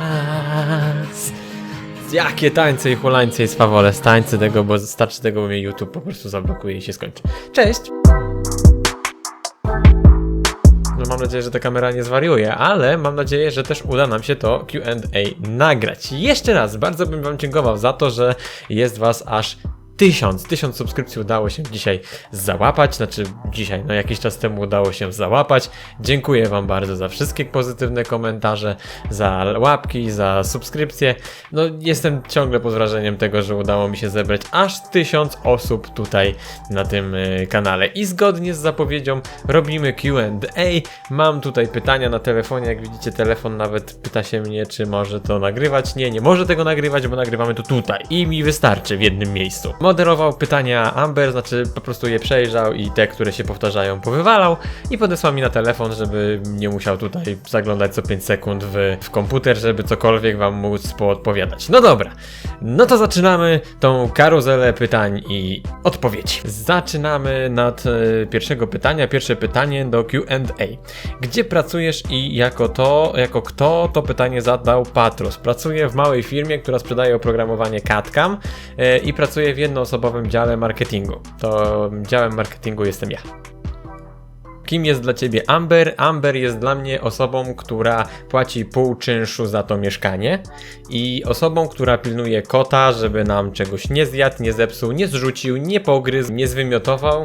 czas. Jakie tańce i hulańce i swawole, tańce tego, bo starczy tego, bo mnie YouTube po prostu zablokuje i się skończy. Cześć! No mam nadzieję, że ta kamera nie zwariuje, ale mam nadzieję, że też uda nam się to Q&A nagrać. Jeszcze raz, bardzo bym wam dziękował za to, że jest was aż tysiąc, tysiąc subskrypcji udało się dzisiaj załapać, znaczy dzisiaj, no jakiś czas temu udało się załapać. Dziękuję wam bardzo za wszystkie pozytywne komentarze, za łapki, za subskrypcje. No jestem ciągle pod wrażeniem tego, że udało mi się zebrać aż tysiąc osób tutaj na tym y, kanale. I zgodnie z zapowiedzią robimy Q&A. Mam tutaj pytania na telefonie, jak widzicie telefon nawet pyta się mnie, czy może to nagrywać. Nie, nie może tego nagrywać, bo nagrywamy to tutaj. I mi wystarczy w jednym miejscu. Moderował pytania Amber, znaczy po prostu je przejrzał i te, które się powtarzają, powywalał i podesłał mi na telefon, żeby nie musiał tutaj zaglądać co 5 sekund w, w komputer, żeby cokolwiek wam móc poodpowiadać. No dobra, no to zaczynamy tą karuzelę pytań i odpowiedzi. Zaczynamy nad e, pierwszego pytania. Pierwsze pytanie do Q&A. Gdzie pracujesz i jako to, jako kto to pytanie zadał Patros? Pracuję w małej firmie, która sprzedaje oprogramowanie CAD-CAM e, i pracuję w jednoosobowym dziale marketingu. To działem marketingu jestem ja. Kim jest dla ciebie Amber? Amber jest dla mnie osobą, która płaci pół czynszu za to mieszkanie i osobą, która pilnuje kota, żeby nam czegoś nie zjadł, nie zepsuł, nie zrzucił, nie pogryzł, nie zwymiotował.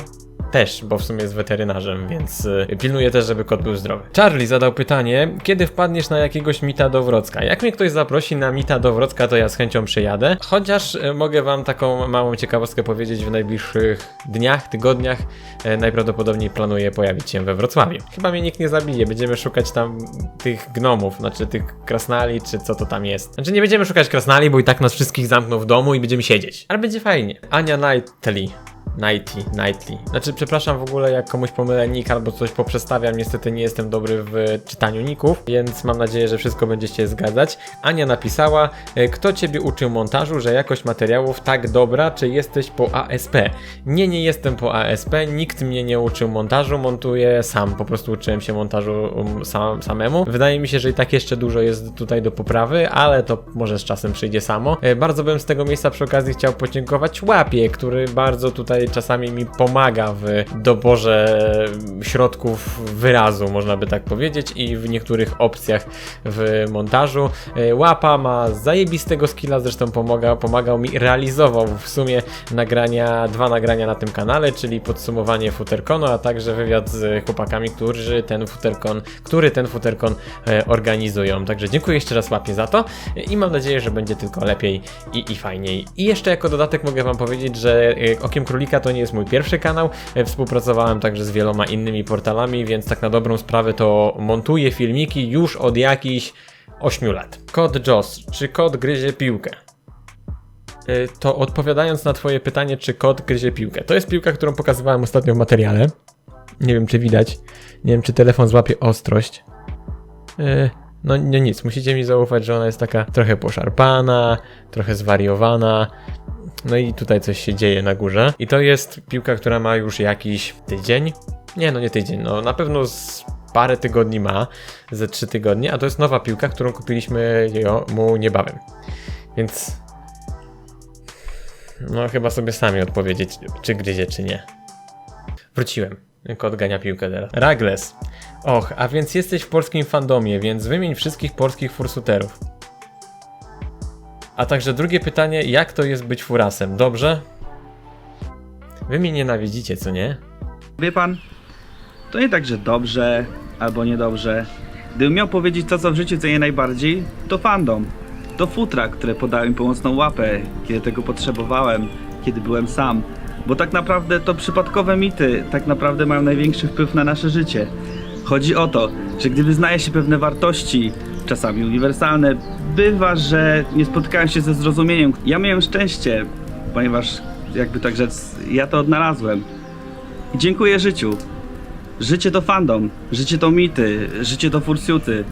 Też, bo w sumie jest weterynarzem, więc y, pilnuje też, żeby kot był zdrowy. Charlie zadał pytanie, kiedy wpadniesz na jakiegoś mita do Wrocka? Jak mnie ktoś zaprosi na mita do Wrocka, to ja z chęcią przyjadę. Chociaż y, mogę wam taką małą ciekawostkę powiedzieć w najbliższych dniach, tygodniach. E, najprawdopodobniej planuję pojawić się we Wrocławiu. Chyba mnie nikt nie zabije, będziemy szukać tam tych gnomów, znaczy tych krasnali, czy co to tam jest. Znaczy nie będziemy szukać krasnali, bo i tak nas wszystkich zamkną w domu i będziemy siedzieć. Ale będzie fajnie. Ania Knightley. Nighty, Nightly. Znaczy, przepraszam w ogóle, jak komuś pomylę nick albo coś poprzestawiam. Niestety nie jestem dobry w czytaniu ników, więc mam nadzieję, że wszystko będzie się zgadzać. Ania napisała, e, kto ciebie uczył montażu, że jakość materiałów tak dobra, czy jesteś po ASP? Nie, nie jestem po ASP, nikt mnie nie uczył montażu, montuję sam, po prostu uczyłem się montażu um, sam, samemu. Wydaje mi się, że i tak jeszcze dużo jest tutaj do poprawy, ale to może z czasem przyjdzie samo. E, Bardzo bym z tego miejsca przy okazji chciał podziękować Łapie, który bardzo tutaj czasami mi pomaga w doborze środków wyrazu, można by tak powiedzieć, i w niektórych opcjach w montażu. E, Łapa ma zajebistego skilla, zresztą pomaga, pomagał mi, realizował w sumie nagrania, dwa nagrania na tym kanale, czyli podsumowanie Futerkonu, a także wywiad z chłopakami, którzy ten Futerkon, który ten Futerkon e, organizują. Także dziękuję jeszcze raz Łapie za to e, i mam nadzieję, że będzie tylko lepiej i, i fajniej. I jeszcze jako dodatek mogę wam powiedzieć, że Okiem Królika to nie jest mój pierwszy kanał, e, współpracowałem także z wieloma innymi portalami, więc tak na dobrą sprawę to montuję filmiki już od jakichś 8 lat. Kod Joss, czy kot gryzie piłkę? E, To odpowiadając na twoje pytanie, czy kot gryzie piłkę. To jest piłka, którą pokazywałem ostatnio w materiale. Nie wiem, czy widać. Nie wiem, czy telefon złapie ostrość. E, No nie nic, musicie mi zaufać, że ona jest taka trochę poszarpana, trochę zwariowana. No i tutaj coś się dzieje na górze. I to jest piłka, która ma już jakiś tydzień. Nie, no nie tydzień, no na pewno z parę tygodni ma, ze trzy tygodnie, a to jest nowa piłka, którą kupiliśmy mu niebawem. Więc no chyba sobie sami odpowiedzieć, czy gryzie, czy nie. Wróciłem. Kot gania piłkę teraz. Ragles. Och, a więc jesteś w polskim fandomie, więc wymień wszystkich polskich fursuterów. A także drugie pytanie, jak to jest być furasem, dobrze? Wy mnie nienawidzicie, co nie? Wie pan, to nie tak, że dobrze albo niedobrze. Gdybym miał powiedzieć to, co w życiu cenię najbardziej, to fandom. To futra, które podały mi pomocną łapę, kiedy tego potrzebowałem, kiedy byłem sam. Bo tak naprawdę to przypadkowe mity tak naprawdę mają największy wpływ na nasze życie. Chodzi o to, że gdy wyznaje się pewne wartości, czasami uniwersalne, bywa, że nie spotkają się ze zrozumieniem. Ja miałem szczęście, ponieważ, jakby tak rzec, ja to odnalazłem. I dziękuję życiu. Życie to fandom, życie to mity, życie to fursuity.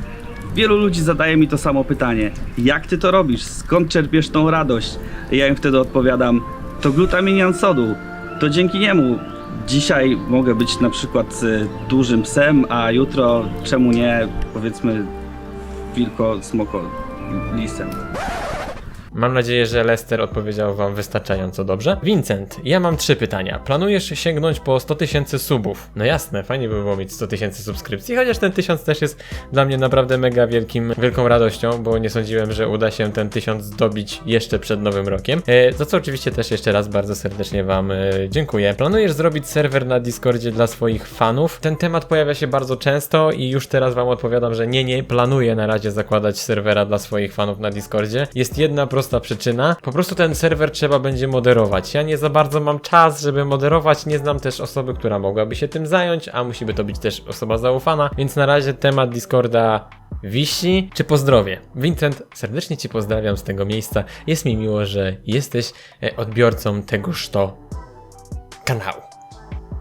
Wielu ludzi zadaje mi to samo pytanie. Jak ty to robisz? Skąd czerpiesz tą radość? Ja im wtedy odpowiadam, to glutamian sodu. To dzięki niemu dzisiaj mogę być na przykład y, dużym psem, a jutro czemu nie, powiedzmy, wilko, smoko, 你想 Mam nadzieję, że Lester odpowiedział wam wystarczająco dobrze. Vincent, ja mam trzy pytania. Planujesz sięgnąć po 100 tysięcy subów? No jasne, fajnie by było mieć 100 tysięcy subskrypcji, chociaż ten tysiąc też jest dla mnie naprawdę mega wielkim, wielką radością, bo nie sądziłem, że uda się ten tysiąc zdobić jeszcze przed nowym rokiem. E, za co oczywiście też jeszcze raz bardzo serdecznie wam e, dziękuję. Planujesz zrobić serwer na Discordzie dla swoich fanów? Ten temat pojawia się bardzo często i już teraz wam odpowiadam, że nie, nie planuję na razie zakładać serwera dla swoich fanów na Discordzie. Jest jedna prosta przyczyna. Po prostu ten serwer trzeba będzie moderować. Ja nie za bardzo mam czas, żeby moderować. Nie znam też osoby, która mogłaby się tym zająć, a musi by to być też osoba zaufana, więc na razie temat Discorda wisi. Czy pozdrowie? Vincent, serdecznie Cię pozdrawiam z tego miejsca. Jest mi miło, że jesteś e, odbiorcą tegoż to kanału.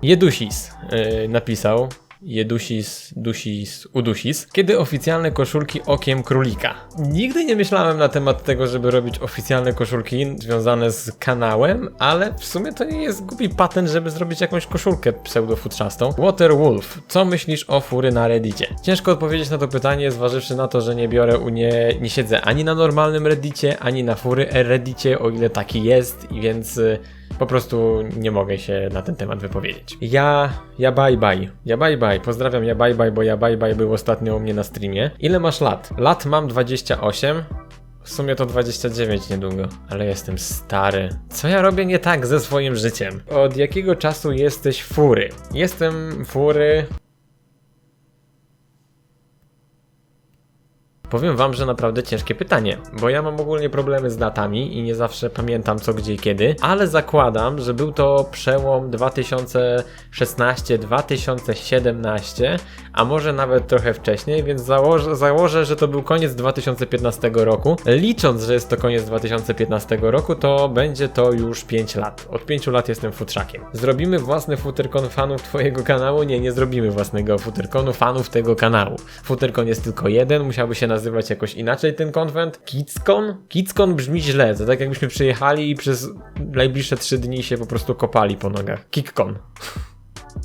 Jedusis yy, napisał. Jedusis, dusis, udusis. Kiedy oficjalne koszulki okiem królika? Nigdy nie myślałem na temat tego, żeby robić oficjalne koszulki związane z kanałem, ale w sumie to nie jest głupi patent, żeby zrobić jakąś koszulkę pseudofutrzastą. Waterwolf, co myślisz o fury na reddicie? Ciężko odpowiedzieć na to pytanie, zważywszy na to, że nie biorę u nie, nie siedzę ani na normalnym reddicie, ani na fury reddicie, o ile taki jest, i więc... po prostu nie mogę się na ten temat wypowiedzieć. Ja, ja bye bye. Ja bye bye. Pozdrawiam ja bye bye, bo ja bye bye był ostatnio u mnie na streamie. Ile masz lat? Lat mam 28. W sumie to 29 niedługo, ale jestem stary. Co ja robię nie tak ze swoim życiem? Od jakiego czasu jesteś fury? Jestem fury Powiem wam, że naprawdę ciężkie pytanie, bo ja mam ogólnie problemy z datami i nie zawsze pamiętam co, gdzie i kiedy, ale zakładam, że był to przełom 2016-2017, a może nawet trochę wcześniej, więc założę, założę, że to był koniec 2015 roku. Licząc, że jest to koniec 2015 roku, to będzie to już 5 lat. Od 5 lat jestem futrzakiem. Zrobimy własny futerkon fanów twojego kanału? Nie, nie zrobimy własnego futerkonu fanów tego kanału. Futerkon jest tylko jeden, musiałby się nazywać jakoś inaczej ten konwent. Kidscon? Kidscon brzmi źle, to tak jakbyśmy przyjechali i przez najbliższe 3 dni się po prostu kopali po nogach. Kickcon.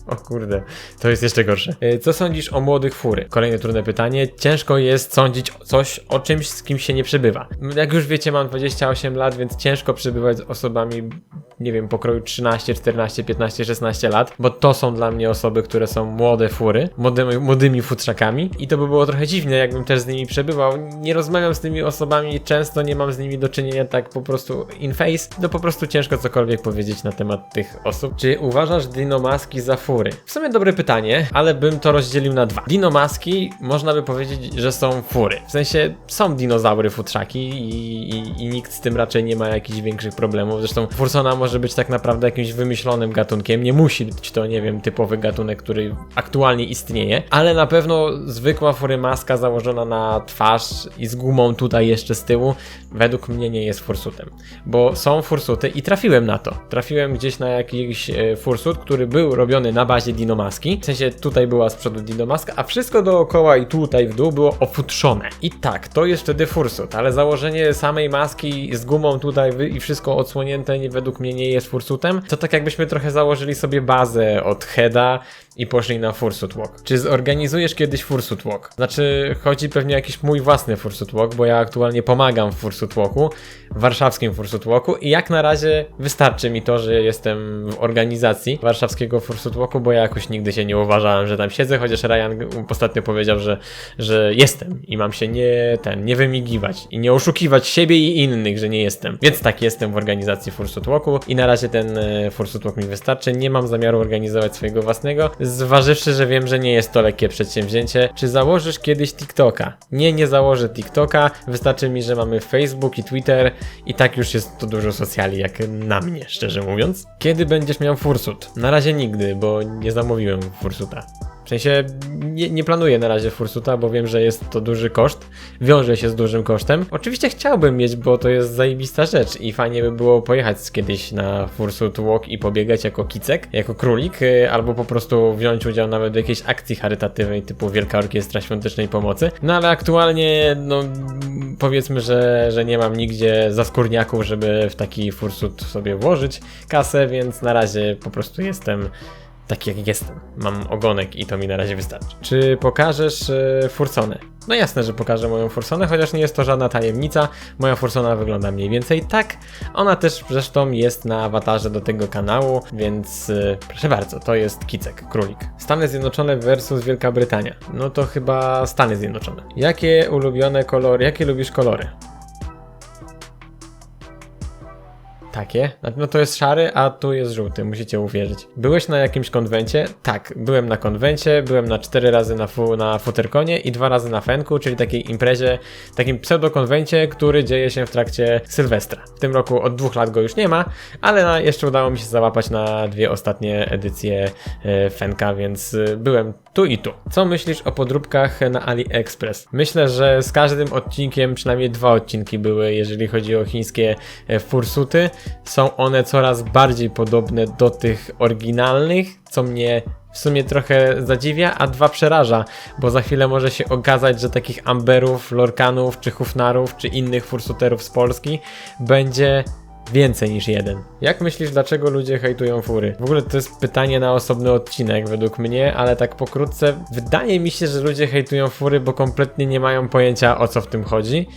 O kurde, to jest jeszcze gorsze. E, Co sądzisz o młodych fury? Kolejne trudne pytanie. Ciężko jest sądzić coś o czymś, z kim się nie przybywa. Jak już wiecie, mam 28 lat, więc ciężko przybywać z osobami, nie wiem, pokroju 13, 14, 15, 16 lat, bo to są dla mnie osoby, które są młode fury, młodymi, młodymi futrzakami i to by było trochę dziwne, jakbym też z nimi przebywał. Nie rozmawiam z tymi osobami, często nie mam z nimi do czynienia tak po prostu in face, to po prostu ciężko cokolwiek powiedzieć na temat tych osób. Czy uważasz dinomaski za fury? W sumie dobre pytanie, ale bym to rozdzielił na dwa. Dinomaski można by powiedzieć, że są fury. W sensie są dinozaury futrzaki i, i, i nikt z tym raczej nie ma jakichś większych problemów. Zresztą fursona może być tak naprawdę jakimś wymyślonym gatunkiem. Nie musi być to, nie wiem, typowy gatunek, który aktualnie istnieje, ale na pewno zwykła fury maska założona na twarz i z gumą tutaj jeszcze z tyłu, według mnie nie jest fursutem. Bo są fursuty i trafiłem na to. Trafiłem gdzieś na jakiś e, fursut, który był robiony na bazie dinomaski. W sensie tutaj była z przodu dinomaska, a wszystko dookoła i tutaj w dół było ofutrzone. I tak, to jest wtedy fursut, ale założenie samej maski z gumą tutaj i wszystko odsłonięte według mnie nie jest fursutem. To tak jakbyśmy trochę założyli sobie bazę od heada i poszli na Fursuit Walk. Czy zorganizujesz kiedyś Fursuit Walk? Znaczy, chodzi pewnie o jakiś mój własny Fursuit Walk, bo ja aktualnie pomagam w Fursuit Walku, w warszawskim Fursuit Walku i jak na razie wystarczy mi to, że jestem w organizacji warszawskiego Fursuit Walku, bo ja jakoś nigdy się nie uważałem, że tam siedzę, chociaż Ryan ostatnio powiedział, że, że jestem i mam się nie ten, nie wymigiwać i nie oszukiwać siebie i innych, że nie jestem. Więc tak, jestem w organizacji Fursuit Walku i na razie ten e, Fursuit Walk mi wystarczy. Nie mam zamiaru organizować swojego własnego, zważywszy, że wiem, że nie jest to lekkie przedsięwzięcie. Czy założysz kiedyś TikToka? Nie, nie założę TikToka. Wystarczy mi, że mamy Facebook i Twitter i tak już jest to dużo socjali, jak na mnie, szczerze mówiąc. Kiedy będziesz miał Fursut? Na razie nigdy, bo nie zamówiłem Fursuta. W sensie nie, nie planuję na razie Fursuta, bo wiem, że jest to duży koszt, wiąże się z dużym kosztem. Oczywiście chciałbym mieć, bo to jest zajebista rzecz i fajnie by było pojechać kiedyś na Fursut Walk i pobiegać jako kicek, jako królik, y, albo po prostu wziąć udział nawet w jakiejś akcji charytatywnej typu Wielka Orkiestra Świątecznej Pomocy. No ale aktualnie, no powiedzmy, że, że nie mam nigdzie zaskórniaków, żeby w taki Fursut sobie włożyć kasę, więc na razie po prostu jestem taki jak jestem. Mam ogonek i to mi na razie wystarczy. Czy pokażesz e, Fursonę? No jasne, że pokażę moją Fursonę, chociaż nie jest to żadna tajemnica. Moja Fursona wygląda mniej więcej tak. Ona też zresztą jest na awatarze do tego kanału, więc e, proszę bardzo, to jest Kicek, królik. Stany Zjednoczone versus Wielka Brytania. No to chyba Stany Zjednoczone. Jakie ulubione kolory, jakie lubisz kolory? Takie? No to jest szary, a tu jest żółty, musicie uwierzyć. Byłeś na jakimś konwencie? Tak, byłem na konwencie, byłem na cztery razy na, fu, na futerkonie i dwa razy na fenku, czyli takiej imprezie, takim pseudokonwencie, który dzieje się w trakcie Sylwestra. W tym roku od dwóch lat go już nie ma, ale na, jeszcze udało mi się załapać na dwie ostatnie edycje e, fenka, więc e, byłem tu i tu. Co myślisz o podróbkach na AliExpress? Myślę, że z każdym odcinkiem przynajmniej dwa odcinki były, jeżeli chodzi o chińskie e, fursuty. Są one coraz bardziej podobne do tych oryginalnych, co mnie w sumie trochę zadziwia, a dwa przeraża, bo za chwilę może się okazać, że takich amberów, lorkanów, czy hufnarów, czy innych fursuterów z Polski będzie Więcej niż jeden. Jak myślisz, dlaczego ludzie hejtują fury? W ogóle to jest pytanie na osobny odcinek według mnie, ale tak pokrótce, wydaje mi się, że ludzie hejtują fury, bo kompletnie nie mają pojęcia o co w tym chodzi.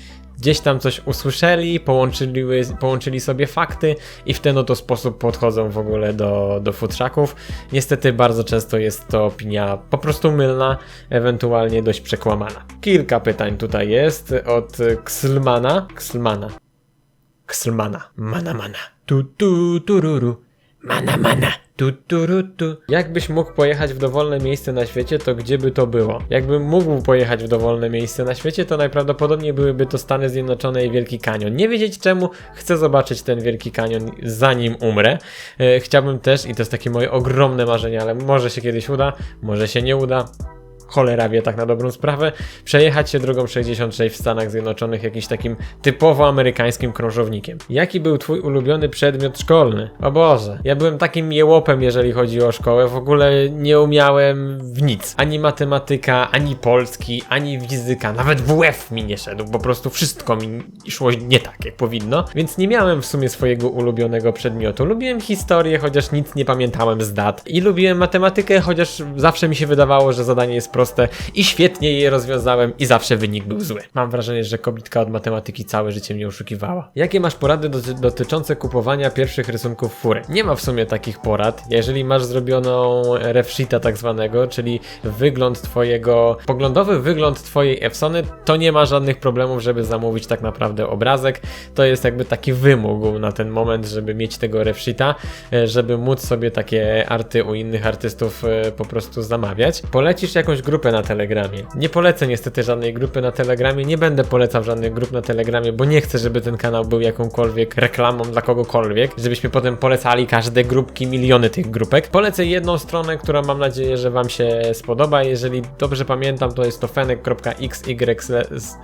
Gdzieś tam coś usłyszeli, połączyli, połączyli sobie fakty i w ten oto sposób podchodzą w ogóle do, do futrzaków. Niestety bardzo często jest to opinia po prostu mylna, ewentualnie dość przekłamana. Kilka pytań tutaj jest od Kslmana. Kslmana. Kslmana. Mana mana. Tu tu tururu. Mana mana. Tu turu tu. Jakbyś mógł pojechać w dowolne miejsce na świecie, to gdzie by to było? Jakbym mógł pojechać w dowolne miejsce na świecie, to najprawdopodobniej byłyby to Stany Zjednoczone i Wielki Kanion. Nie wiedzieć czemu chcę zobaczyć ten Wielki Kanion zanim umrę. E, chciałbym też, i to jest takie moje ogromne marzenie, ale może się kiedyś uda, może się nie uda cholera wie tak na dobrą sprawę, przejechać się drogą 66 w Stanach Zjednoczonych jakimś takim typowo amerykańskim krążownikiem. Jaki był twój ulubiony przedmiot szkolny? O Boże, ja byłem takim jełopem, jeżeli chodzi o szkołę, w ogóle nie umiałem w nic. Ani matematyka, ani polski, ani fizyka, nawet WF mi nie szedł, po prostu wszystko mi szło nie tak, jak powinno, więc nie miałem w sumie swojego ulubionego przedmiotu. Lubiłem historię, chociaż nic nie pamiętałem z dat i lubiłem matematykę, chociaż zawsze mi się wydawało, że zadanie jest proste i świetnie je rozwiązałem i zawsze wynik był zły. Mam wrażenie, że kobitka od matematyki całe życie mnie oszukiwała. Jakie masz porady doty dotyczące kupowania pierwszych rysunków fury? Nie ma w sumie takich porad. Jeżeli masz zrobioną refsheeta tak zwanego, czyli wygląd twojego, poglądowy wygląd twojej Epsony, to nie ma żadnych problemów, żeby zamówić tak naprawdę obrazek. To jest jakby taki wymóg na ten moment, żeby mieć tego refsheeta, żeby móc sobie takie arty u innych artystów e, po prostu zamawiać. Polecisz jakąś grupę na Telegramie. Nie polecę niestety żadnej grupy na Telegramie, nie będę polecał żadnych grup na Telegramie, bo nie chcę, żeby ten kanał był jakąkolwiek reklamą dla kogokolwiek, żebyśmy potem polecali każde grupki, miliony tych grupek. Polecę jedną stronę, która mam nadzieję, że Wam się spodoba. Jeżeli dobrze pamiętam, to jest to fenek.xyz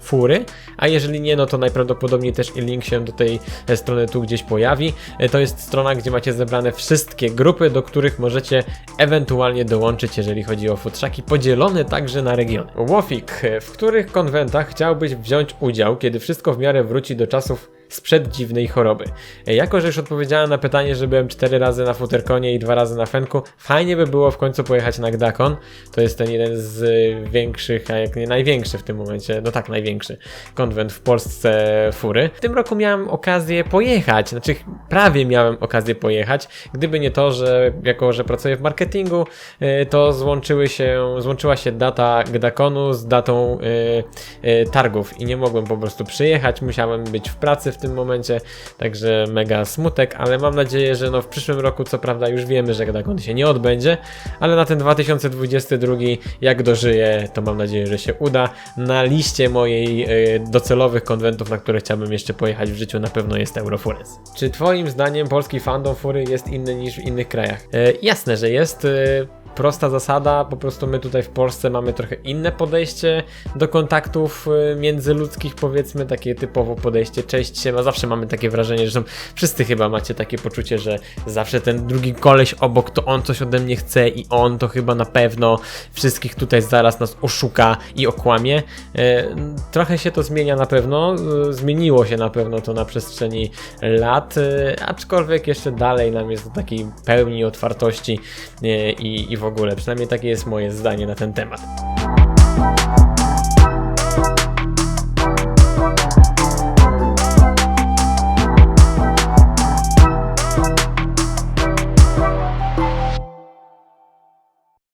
fury, a jeżeli nie, no to najprawdopodobniej też i link się do tej strony tu gdzieś pojawi. To jest strona, gdzie macie zebrane wszystkie grupy, do których możecie ewentualnie dołączyć, jeżeli chodzi o futrzaki, podzielone także na regiony. Łofik, w których konwentach chciałbyś wziąć udział, kiedy wszystko w miarę wróci do czasów sprzed dziwnej choroby. Jako, że już odpowiedziałem na pytanie, że byłem 4 razy na Futerkonie i 2 razy na Fenku, fajnie by było w końcu pojechać na Gdakon. To jest ten jeden z większych, a jak nie największy w tym momencie, no tak, największy konwent w Polsce fury. W tym roku miałem okazję pojechać, znaczy prawie miałem okazję pojechać, gdyby nie to, że jako, że pracuję w marketingu, y, to złączyły się, złączyła się data Gdakonu z datą y, y, targów i nie mogłem po prostu przyjechać, musiałem być w pracy w tym momencie, także mega smutek, ale mam nadzieję, że no w przyszłym roku, co prawda już wiemy, że Gdakon się nie odbędzie, ale na ten 2022 jak dożyję, to mam nadzieję, że się uda. Na liście mojej y, docelowych konwentów, na które chciałbym jeszcze pojechać w życiu, na pewno jest Eurofurens. Czy twoim zdaniem polski fandom fury jest inny niż w innych krajach? Y, jasne, że jest. Y, prosta zasada, po prostu my tutaj w Polsce mamy trochę inne podejście do kontaktów y, międzyludzkich, powiedzmy, takie typowo podejście, cześć siema, zawsze mamy takie wrażenie, że wszyscy chyba macie takie poczucie, że zawsze ten drugi koleś obok, to on coś ode mnie chce i on to chyba na pewno wszystkich tutaj zaraz nas oszuka i okłamie. E, Trochę się to zmienia na pewno, e, zmieniło się na pewno to na przestrzeni lat, aczkolwiek jeszcze dalej nam jest do takiej pełni otwartości i, i w ogóle, przynajmniej takie jest moje zdanie na ten temat.